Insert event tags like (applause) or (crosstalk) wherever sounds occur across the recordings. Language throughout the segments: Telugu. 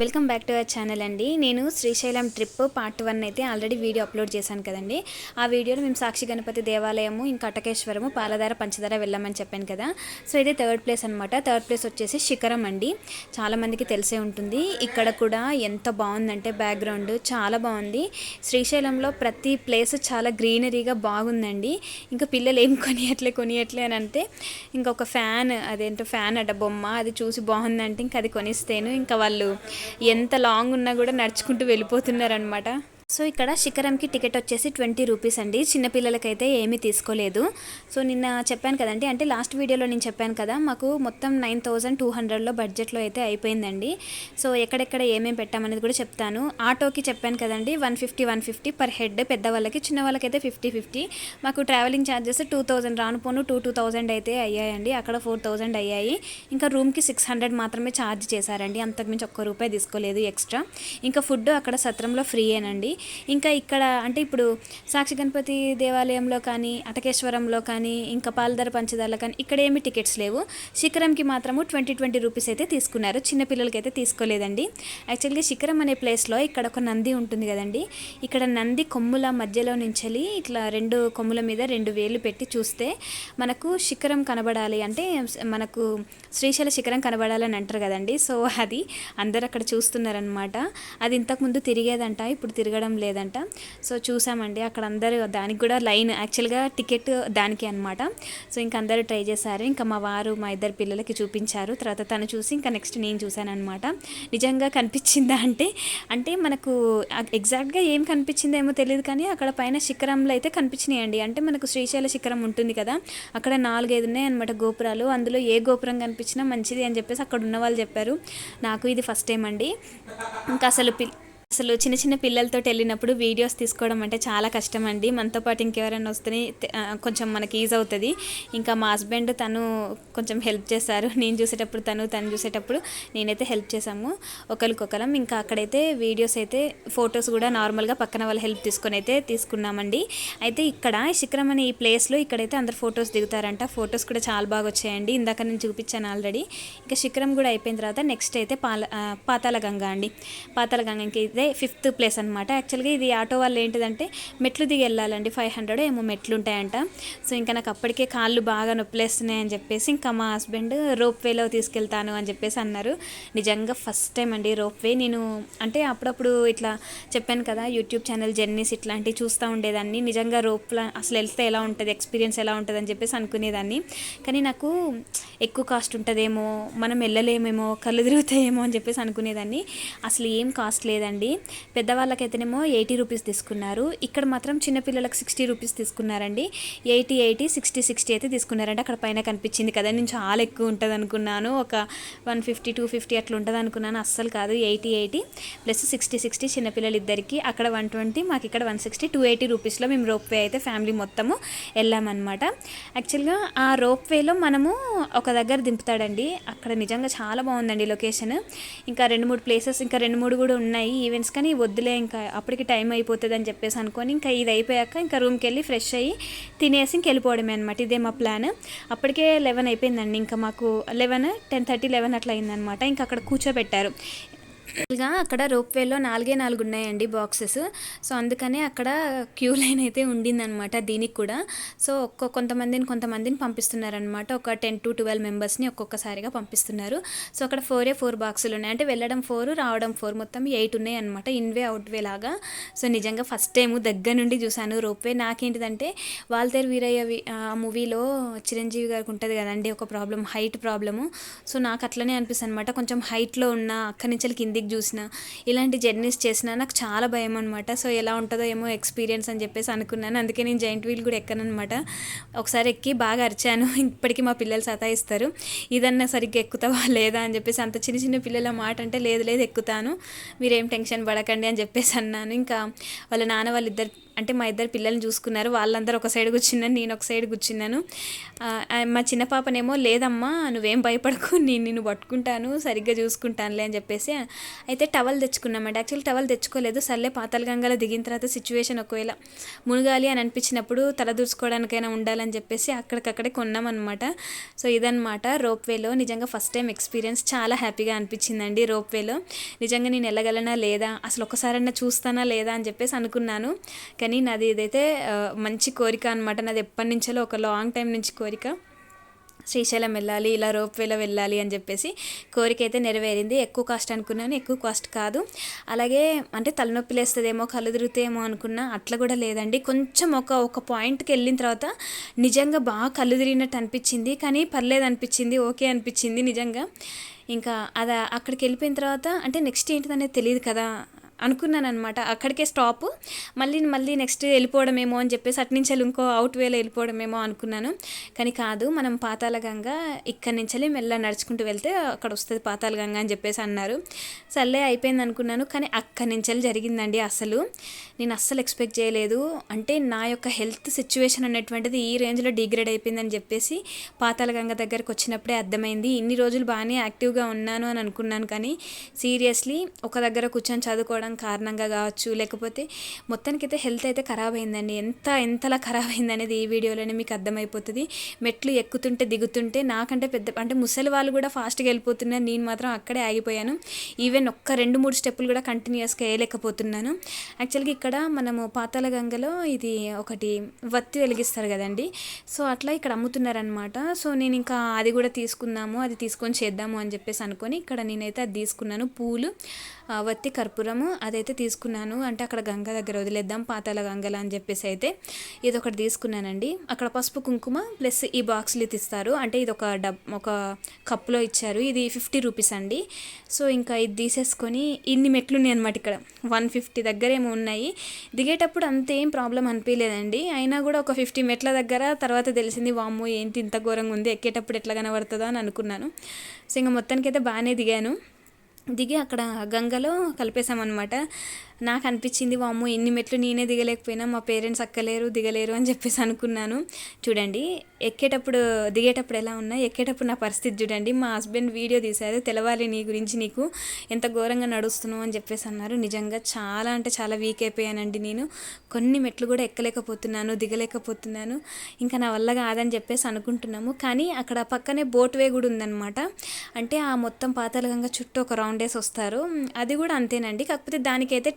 Welcome back to our channel అండి. నేను శ్రీశైలం ట్రిప్ పార్ట్ వన్ అయితే ఆల్రెడీ వీడియో అప్లోడ్ చేశాను కదండి. ఆ వీడియోలో మేము సాక్షి గణపతి దేవాలయము ఇంకా అటకేశ్వరము పాలధార పంచదార వెళ్ళామని చెప్పాను కదా. సో ఇది థర్డ్ ప్లేస్ అనమాట థర్డ్ ప్లేస్ వచ్చేసి శిఖరం అండి. చాలామందికి తెలిసే ఉంటుంది. ఇక్కడ కూడా ఎంత బాగుందంటే బ్యాక్గ్రౌండ్ చాలా బాగుంది. శ్రీశైలంలో ప్రతి ప్లేస్ చాలా గ్రీనరీగా బాగుందండి. ఇంకా పిల్లలు ఏం కొనియట్లే కొనియట్లే అని అంటే ఇంకొక ఫ్యాన్ అదేంటో ఫ్యాన్ అట బొమ్మ అది చూసి బాగుందంటే ఇంకా అది కొనిస్తేను. ఇంకా వాళ్ళు ఎంత లాంగ్ ఉన్నా కూడా నడుచుకుంటూ వెళ్ళిపోతున్నారనమాట సో ఇక్కడ శిఖరంకి టికెట్ వచ్చేసి ట్వంటీ రూపీస్ అండి. చిన్నపిల్లలకైతే ఏమీ తీసుకోలేదు. సో నిన్న చెప్పాను కదండి అంటే లాస్ట్ వీడియోలో నేను చెప్పాను కదా మాకు మొత్తం నైన్ థౌజండ్ టూ హండ్రెడ్లో బడ్జెట్లో అయితే అయిపోయిందండి. సో ఎక్కడెక్కడ ఏమేమి పెట్టామనేది కూడా చెప్తాను. ఆటోకి చెప్పాను కదండి one fifty one fifty per head పెద్దవాళ్ళకి చిన్నవాళ్ళకైతే చిన్న వాళ్ళకైతే ఫిఫ్టీ ఫిఫ్టీ. మాకు ట్రావెలింగ్ ఛార్జెస్ టూ థౌజండ్ రాను పోను టూ టూ థౌజండ్ అయితే అయ్యాయండి. అక్కడ ఫోర్ థౌజండ్ అయ్యాయి. ఇంకా రూమ్కి సిక్స్ హండ్రెడ్ మాత్రమే ఛార్జ్ చేశారండి. అంతకుమించి ఒక్క రూపాయి తీసుకోలేదు ఎక్స్ట్రా. ఇంకా ఫుడ్ అక్కడ సత్రంలో ఫ్రీయేనండి. ఇంకా ఇక్కడ అంటే ఇప్పుడు సాక్షి గణపతి దేవాలయంలో కానీ అటకేశ్వరంలో కానీ ఇంకా పాలధర పంచదారలో కానీ ఇక్కడ ఏమి టికెట్స్ లేవు. శిఖరంకి మాత్రము ట్వంటీ ట్వంటీ రూపీస్ అయితే తీసుకున్నారు. చిన్నపిల్లలకి అయితే తీసుకోలేదండి. యాక్చువల్గా శిఖరం అనే ప్లేస్లో ఇక్కడ ఒక నంది ఉంటుంది కదండి. ఇక్కడ నంది కొమ్ముల మధ్యలో నుంచి ఇట్లా రెండు కొమ్ముల మీద రెండు వేలు పెట్టి చూస్తే మనకు శిఖరం కనబడాలి అంటే మనకు శ్రీశైల శిఖరం కనబడాలని అంటారు కదండి. సో అది అందరు అక్కడ చూస్తున్నారనమాట అది ఇంతకుముందు తిరిగేదంట ఇప్పుడు తిరగడం లేదంట. సో చూసామండి అక్కడ అందరూ దానికి కూడా లైన్ యాక్చువల్గా టికెట్ దానికి అనమాట సో ఇంకా అందరూ ట్రై చేశారు. ఇంకా మా వారు మా ఇద్దరు పిల్లలకి చూపించారు. తర్వాత తను చూసి ఇంకా నెక్స్ట్ నేను చూశాను అనమాట నిజంగా కనిపించిందా అంటే అంటే మనకు ఎగ్జాక్ట్గా ఏం కనిపించిందేమో తెలియదు కానీ అక్కడ పైన శిఖరంలో అయితే కనిపించినాయండి. అంటే మనకు శ్రీశైల శిఖరం ఉంటుంది కదా అక్కడ నాలుగైదు ఉన్నాయి అనమాట గోపురాలు. అందులో ఏ గోపురం కనిపించినా మంచిది అని చెప్పేసి అక్కడ ఉన్న వాళ్ళు చెప్పారు. నాకు ఇది ఫస్ట్ టైం అండి. ఇంకా అసలు పిల్ అసలు చిన్న చిన్న పిల్లలతో వెళ్ళినప్పుడు వీడియోస్ తీసుకోవడం అంటే చాలా కష్టం అండి మనతో పాటు ఇంకెవరైనా వస్తే కొంచెం మనకి ఈజ్ అవుతుంది. ఇంకా మా హస్బెండ్ తను కొంచెం హెల్ప్ చేశారు. (laughs) నేను చూసేటప్పుడు తను తను చూసేటప్పుడు నేనైతే హెల్ప్ చేశాము. ఒకరికొకరం ఇంకా అక్కడైతే వీడియోస్ అయితే ఫొటోస్ కూడా నార్మల్గా పక్కన వాళ్ళ హెల్ప్ తీసుకొని అయితే తీసుకున్నామండి. అయితే ఇక్కడ శిఖరం అనే ఈ ప్లేస్లో ఇక్కడైతే అందరు ఫొటోస్ దిగుతారంట. ఫొటోస్ కూడా చాలా బాగా వచ్చాయండి. ఇందాక నేను చూపించాను ఆల్రెడీ ఇంకా శిఖరం కూడా అయిపోయిన తర్వాత నెక్స్ట్ అయితే పాల పాతాళగంగా పాతాళ గంగ అండి. పాతాళగంగకి ఇదే ఫిఫ్త్ ప్లేస్ అనమాట యాక్చువల్గా ఇది ఆటో వాళ్ళు ఏంటిదంటే మెట్లు దిగి వెళ్ళాలండి. ఫైవ్ హండ్రెడ్ ఏమో మెట్లు ఉంటాయంట సో ఇంకా నాకు అప్పటికే కాళ్ళు బాగా నొప్పిలేస్తున్నాయి అని చెప్పేసి ఇంకా మా హస్బెండ్ రోప్ వేలో తీసుకెళ్తాను అని చెప్పేసి అన్నారు. నిజంగా ఫస్ట్ టైం అండి రోప్ వే. నేను అంటే అప్పుడప్పుడు ఇట్లా చెప్పాను కదా యూట్యూబ్ ఛానల్ జర్నీస్ ఇట్లాంటివి చూస్తూ ఉండేదాన్ని. నిజంగా రోప్లో అసలు వెళ్తే ఎలా ఉంటుంది ఎక్స్పీరియన్స్ ఎలా ఉంటుంది అని చెప్పేసి అనుకునేదాన్ని. కానీ నాకు ఎక్కువ కాస్ట్ ఉంటుందేమో మనం వెళ్ళలేమేమో కళ్ళు తిరుగుతాయేమో అని చెప్పేసి అనుకునేదాన్ని. అసలు ఏం కాస్ట్ లేదండి. పెద్దవాళ్ళకైతేనేమో ఎయిటీ రూపీస్ తీసుకున్నారు. ఇక్కడ మాత్రం చిన్నపిల్లలకు సిక్స్టీ రూపీస్ తీసుకున్నారండి. ఎయిటీ ఎయిటీ సిక్స్టీ సిక్స్టీ అయితే తీసుకున్నారండి. అక్కడ పైన కనిపించింది కదా నేను చాలా ఎక్కువ ఉంటుంది అనుకున్నాను ఒక వన్ ఫిఫ్టీ టూ ఫిఫ్టీ అట్లా ఉంటుంది అనుకున్నాను అస్సలు కాదు eighty eighty plus sixty sixty చిన్నపిల్లలు ఇద్దరికి అక్కడ వన్ ట్వంటీ మాకు ఇక్కడ వన్ సిక్స్టీ టూ ఎయిటీ రూపీస్లో మేము రోప్ వే అయితే ఫ్యామిలీ మొత్తము వెళ్ళామన్నమాట. యాక్చువల్గా ఆ రోప్ వేలో మనము ఒక దగ్గర దింపుతాడండి. అక్కడ నిజంగా చాలా బాగుందండి లొకేషన్. ఇంకా రెండు మూడు ప్లేసెస్ ఇంకా రెండు మూడు కూడా ఉన్నాయి. ఈవెంట్స్ కానీ వద్దులే ఇంకా అప్పటికి టైం అయిపోతుంది అని చెప్పేసి అనుకొని ఇంకా ఇది అయిపోయాక ఇంకా రూమ్కి వెళ్ళి ఫ్రెష్ అయ్యి తినేసి ఇంక వెళ్ళిపోవడమే అనమాట ఇదే మా ప్లాన్ అప్పటికే లెవెన్ అయిపోయిందండి. ఇంకా మాకు లెవెన్ టెన్ థర్టీ లెవెన్ అట్లా అయిందనమాట ఇంకా అక్కడ కూర్చోబెట్టారు. గా అక్కడ రోప్వేలో నాలుగే నాలుగు ఉన్నాయండి బాక్సెస్. సో అందుకనే అక్కడ క్యూ లైన్ అయితే ఉండిందనమాట దీనికి కూడా. సో ఒక్క కొంతమందిని కొంతమందిని పంపిస్తున్నారనమాట ఒక టెన్ టు ట్వెల్వ్ మెంబర్స్ని ఒక్కొక్కసారిగా పంపిస్తున్నారు. సో అక్కడ ఫోరే ఫోర్ బాక్సులు ఉన్నాయి. అంటే వెళ్ళడం ఫోర్ రావడం ఫోర్ మొత్తం ఎయిట్ ఉన్నాయి అనమాట ఇన్వే అవుట్వే లాగా. సో నిజంగా ఫస్ట్ టైం దగ్గర నుండి చూశాను రోప్వే నాకేంటిదంటే వాల్తేరు వీరయ్య ఆ మూవీలో చిరంజీవి గారికి ఉంటుంది కదండి ఒక ప్రాబ్లం హైట్ ప్రాబ్లము. సో నాకు అట్లనే అనిపిస్తుంది అనమాట కొంచెం హైట్లో ఉన్న అక్కడి నుంచి కిందికి చూసిన ఇలాంటి జర్నీస్ చేసిన నాకు చాలా భయం అనమాట సో ఎలా ఉంటుందో ఏమో ఎక్స్పీరియన్స్ అని చెప్పేసి అనుకున్నాను. అందుకే నేను జైంట్ వీల్ కూడా ఎక్కనమాట ఒకసారి ఎక్కి బాగా అరిచాను. (laughs) ఇప్పటికీ మా పిల్లలు సతాయిస్తారు. ఇదన్నా సరిగ్గా ఎక్కుతావా లేదా? అని చెప్పేసి అంత చిన్న చిన్న పిల్లల మాట అంటే లేదు లేదు ఎక్కుతాను. మీరేం టెన్షన్ పడకండి అని చెప్పేసి అన్నాను. ఇంకా వాళ్ళ నాన్న వాళ్ళిద్దరు అంటే మా ఇద్దరు పిల్లల్ని చూసుకున్నారు. వాళ్ళందరూ ఒక సైడ్ కూర్చున్నాను నేను ఒక సైడ్ కూర్చున్నాను. మా చిన్న పాపనేమో లేదమ్మా నువ్వేం భయపడకు నేను నిన్ను పట్టుకుంటాను సరిగ్గా చూసుకుంటానులే అని చెప్పేసి అయితే టవల్ తెచ్చుకున్నామండి. యాక్చువల్లీ టవల్ తెచ్చుకోలేదు. సర్లే పాతాల గంగలో దిగిన తర్వాత సిచ్యువేషన్ ఒకవేళ మునగాలి అని అనిపించినప్పుడు తల దూర్చుకోవడానికైనా ఉండాలని చెప్పేసి అక్కడికక్కడే కొన్నామన్నమాట. సో ఇదనమాట రోప్వేలో నిజంగా ఫస్ట్ టైం ఎక్స్పీరియన్స్. చాలా హ్యాపీగా అనిపించిందండి రోప్వేలో. నిజంగా నేను వెళ్ళగలనా లేదా? అసలు ఒకసారన్నా చూస్తానా లేదా? అని చెప్పేసి అనుకున్నాను. కానీ నాది ఇదైతే మంచి కోరిక అనమాట నాది ఎప్పటి నుంచో ఒక లాంగ్ టైం నుంచి కోరిక. శ్రీశైలం వెళ్ళాలి ఇలా రోప్వేలో వెళ్ళాలి అని చెప్పేసి కోరిక అయితే నెరవేరింది. ఎక్కువ కాస్ట్ అనుకున్నాను ఎక్కువ కాస్ట్ కాదు. అలాగే అంటే తలనొప్పి లేస్తుందేమో కళ్ళు తిరుగుతాయేమో అనుకున్నా అట్లా కూడా లేదండి. కొంచెం ఒక ఒక పాయింట్కి వెళ్ళిన తర్వాత నిజంగా బాగా కళ్ళు తిరిగినట్టు అనిపించింది. కానీ పర్లేదు అనిపించింది ఓకే అనిపించింది నిజంగా. ఇంకా అది అక్కడికి వెళ్ళిపోయిన తర్వాత అంటే నెక్స్ట్ ఏంటిదనేది తెలియదు కదా. అనుకున్నాను అనమాట అక్కడికే స్టాప్ మళ్ళీ మళ్ళీ నెక్స్ట్ వెళ్ళిపోవడమేమో అని చెప్పేసి అటు నుంచి వెళ్ళి ఇంకో అవుట్ వేలో వెళ్ళిపోవడమేమో అనుకున్నాను. కానీ కాదు మనం పాతాల గంగ ఇక్కడి నుంచి వెళ్ళి మెల్ల నడుచుకుంటూ వెళ్తే అక్కడ వస్తుంది పాతాల గంగ అని చెప్పేసి అన్నారు. సర్లే అయిపోయింది అనుకున్నాను. కానీ అక్కడి నుంచి వెళ్ళి జరిగిందండి అసలు. నేను అస్సలు ఎక్స్పెక్ట్ చేయలేదు. అంటే నా యొక్క హెల్త్ సిచ్యువేషన్ అనేటువంటిది ఈ రేంజ్లో డిగ్రేడ్ అయిపోయిందని చెప్పేసి పాతాల గంగ దగ్గరకు వచ్చినప్పుడే అర్థమైంది. ఇన్ని రోజులు బాగానే యాక్టివ్గా ఉన్నాను అని అనుకున్నాను. కానీ సీరియస్లీ ఒక దగ్గర కూర్చొని చదువుకోవడం కారణంగా కావచ్చు లేకపోతే మొత్తానికైతే హెల్త్ అయితే ఖరాబ్ అయిందండి. ఎంత ఎంతలా ఖరాబ్ అయిందనేది ఈ వీడియోలోనే మీకు అర్థమైపోతుంది. మెట్లు ఎక్కుతుంటే దిగుతుంటే నాకంటే పెద్ద అంటే ముసలి వాళ్ళు కూడా ఫాస్ట్గా వెళ్ళిపోతున్నారు. నేను మాత్రం అక్కడే ఆగిపోయాను. ఈవెన్ ఒక్క రెండు మూడు స్టెప్పులు కూడా కంటిన్యూస్గా వేయలేకపోతున్నాను. యాక్చువల్గా ఇక్కడ మనము పాతాల గంగలో ఇది ఒకటి వత్తి వెలిగిస్తారు కదండి. సో అట్లా ఇక్కడ అమ్ముతున్నారనమాట సో నేను ఇంకా అది కూడా తీసుకుందాము అది తీసుకొని చేద్దాము అని చెప్పేసి అనుకొని ఇక్కడ నేనైతే అది తీసుకున్నాను. పూలు. వత్తి కర్పూరము అదైతే తీసుకున్నాను. అంటే అక్కడ గంగ దగ్గర వదిలేద్దాం పాతాల గంగల అని చెప్పేసి అయితే ఇది ఒకటి తీసుకున్నానండి. అక్కడ పసుపు కుంకుమ ప్లస్ ఈ బాక్స్లు ఇది ఇస్తారు. అంటే ఇది ఒక డబ్ ఒక కప్పులో ఇచ్చారు. ఇది ఫిఫ్టీ రూపీస్ అండి. సో ఇంకా ఇది తీసేసుకొని ఇన్ని మెట్లు ఉన్నాయి అనమాట ఇక్కడ. వన్ ఫిఫ్టీ దగ్గర ఏమో ఉన్నాయి. దిగేటప్పుడు అంతేం ప్రాబ్లం అనిపించలేదండి అయినా కూడా ఒక ఫిఫ్టీ మెట్ల దగ్గర తర్వాత తెలిసింది వామ్మో ఏంటి ఇంత ఘోరంగా ఉంది ఎక్కేటప్పుడు ఎట్లా కనబడుతుందో అని అనుకున్నాను. సో ఇంకా మొత్తానికైతే బాగానే దిగాను. దిగి అక్కడ గంగలో కలిపేశామన్నమాట. నాకు అనిపించింది వామ్మో ఎన్ని మెట్లు నేనే దిగలేకపోయినా మా పేరెంట్స్ అక్కలేరు దిగలేరు అని చెప్పేసి అనుకున్నాను. చూడండి ఎక్కేటప్పుడు దిగేటప్పుడు ఎలా ఉన్నా ఎక్కేటప్పుడు నా పరిస్థితి చూడండి. మా హస్బెండ్ వీడియో తీశారు తెలవాలి నీ గురించి నీకు ఎంత ఘోరంగా నడుస్తున్నావు అని చెప్పేసి అన్నారు. నిజంగా చాలా అంటే చాలా వీక్ అయిపోయానండి నేను. కొన్ని మెట్లు కూడా ఎక్కలేకపోతున్నాను దిగలేకపోతున్నాను. ఇంకా నా వల్ల కాదని చెప్పేసి అనుకుంటున్నాము. కానీ అక్కడ పక్కనే బోట్ వే కూడా ఉందన్నమాట. అంటే ఆ మొత్తం పాతాళగంగా చుట్టూ ఒక రౌండ్ వేసి వస్తారు. అది కూడా అంతేనండి. కాకపోతే దానికైతే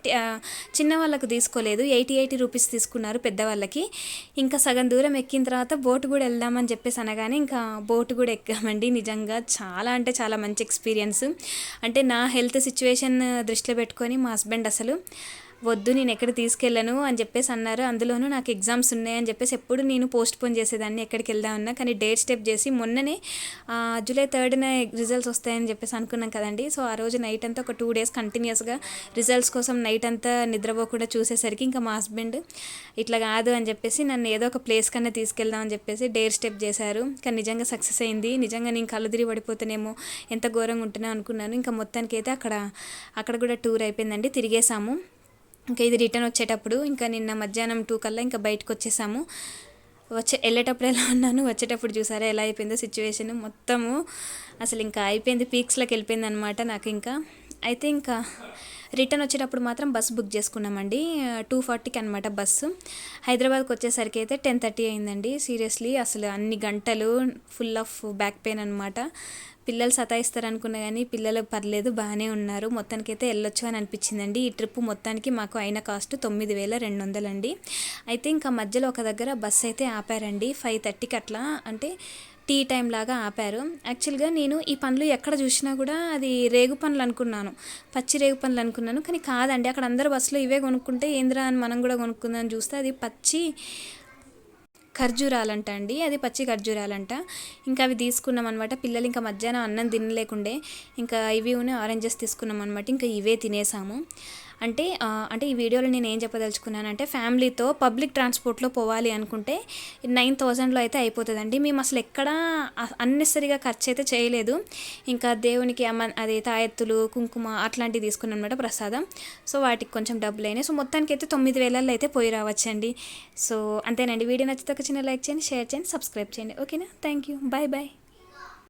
చిన్న వాళ్ళకు తీసుకోలేదు. ఎయిటీ ఎయిటీ రూపీస్ తీసుకున్నారు పెద్దవాళ్ళకి. ఇంకా సగం దూరం ఎక్కిన తర్వాత బోట్ కూడా వెళ్దామని చెప్పేసి అనగానే ఇంకా బోటు కూడా ఎక్కామండి. నిజంగా చాలా అంటే చాలా మంచి ఎక్స్పీరియన్స్. అంటే నా హెల్త్ సిచ్యువేషన్ దృష్టిలో పెట్టుకొని మా హస్బెండ్ అసలు వద్దు నేను ఎక్కడ తీసుకెళ్ళను అని చెప్పేసి అన్నారు. అందులోనూ నాకు ఎగ్జామ్స్ ఉన్నాయని చెప్పేసి ఎప్పుడు నేను పోస్ట్ పోన్ చేసేదాన్ని ఎక్కడికి వెళ్దామన్నా కానీ డేట్ స్టెప్ చేసి మొన్ననే జూలై థర్డ్న రిజల్ట్స్ వస్తాయని చెప్పేసి అనుకున్నాం కదండి. సో ఆ రోజు నైట్ అంతా ఒక టూ డేస్ కంటిన్యూస్గా రిజల్ట్స్ కోసం నైట్ అంతా నిద్రపోకుండా చూసేసరికి ఇంకా మా హస్బెండ్ ఇట్లా కాదు అని చెప్పేసి నన్ను ఏదో ఒక ప్లేస్ కన్నా తీసుకెళ్దాం అని చెప్పేసి డేర్ స్టెప్ చేశారు. కానీ నిజంగా సక్సెస్ అయింది. నిజంగా నేను కళ్ళు తిరిగి పడిపోతానేమో ఎంత ఘోరంగా ఉంటున్నా అనుకున్నాను. ఇంకా మొత్తానికి అయితే అక్కడ అక్కడ కూడా టూర్ అయిపోయిందండి. తిరిగేసాము ఇంకా ఇది రిటర్న్ వచ్చేటప్పుడు ఇంకా నిన్న మధ్యాహ్నం టూ కల్లా ఇంకా బయటకు వచ్చేసాము. వచ్చే వెళ్ళేటప్పుడు ఎలా ఉన్నాను? వచ్చేటప్పుడు చూసారా ఎలా అయిపోయిందో సిచ్యువేషన్ మొత్తము. అసలు ఇంకా అయిపోయింది పీక్స్లోకి వెళ్ళిపోయింది అనమాట నాకు ఇంకా. అయితే ఇంకా రిటర్న్ వచ్చేటప్పుడు మాత్రం బస్సు బుక్ చేసుకున్నామండి. టూ ఫార్టీకి అనమాట బస్సు. హైదరాబాద్కి వచ్చేసరికి అయితే టెన్ థర్టీ అయిందండి. సీరియస్లీ అసలు అన్ని గంటలు ఫుల్ ఆఫ్ బ్యాక్ పెయిన్ అనమాట పిల్లలు సతాయిస్తారు అనుకున్నా కానీ పిల్లలు పర్లేదు బాగానే ఉన్నారు. మొత్తానికైతే వెళ్ళొచ్చు అని అనిపించిందండి. ఈ ట్రిప్ మొత్తానికి మాకు అయిన కాస్ట్ తొమ్మిది వేల రెండు వందలండి. అయితే ఇంకా మధ్యలో ఒక దగ్గర బస్సు అయితే ఆపారండి. ఫైవ్ థర్టీకి అట్లా అంటే టీ టైం లాగా ఆపారు. యాక్చువల్గా నేను ఈ పండ్లు ఎక్కడ చూసినా కూడా అది రేగు పండ్లు అనుకున్నాను. పచ్చి రేగు పండ్లు అనుకున్నాను. కానీ కాదండి అక్కడ అందరు బస్సులో ఇవే కొనుక్కుంటే ఏంద్రా అని మనం కూడా కొనుక్కుందాం చూస్తే అది పచ్చి ఖర్జూరాలంట అండి. అది పచ్చి ఖర్జూరాలంట. ఇంకా అవి తీసుకున్నాం అనమాట పిల్లలు ఇంకా మధ్యాహ్నం అన్నం తినలేకుండే. ఇంకా ఇవి ఉన్న ఆరెంజెస్ తీసుకున్నాం అనమాట ఇంకా ఇవే తినేసాము. అంటే అంటే ఈ వీడియోలో నేను ఏం చెప్పదలుచుకున్నానంటే ఫ్యామిలీతో పబ్లిక్ ట్రాన్స్పోర్ట్లో పోవాలి అనుకుంటే నైన్ థౌజండ్లో అయితే అయిపోతుందండి. మేము అసలు ఎక్కడ అన్నెసరిగా ఖర్చు అయితే చేయలేదు. ఇంకా దేవునికి అమ్మ అది తాయెత్తులు కుంకుమ అట్లాంటివి తీసుకున్నాం అనమాట ప్రసాదం. సో వాటికి కొంచెం డబ్బులు అయినాయి సో మొత్తానికి అయితే తొమ్మిది వేలల్లో అయితే పోయి రావచ్చండి. సో అంతేనండి. వీడియో నచ్చితే ఒక చిన్న లైక్ చేయండి షేర్ చేయండి సబ్స్క్రైబ్ చేయండి. ఓకేనా? Thank you. Bye bye.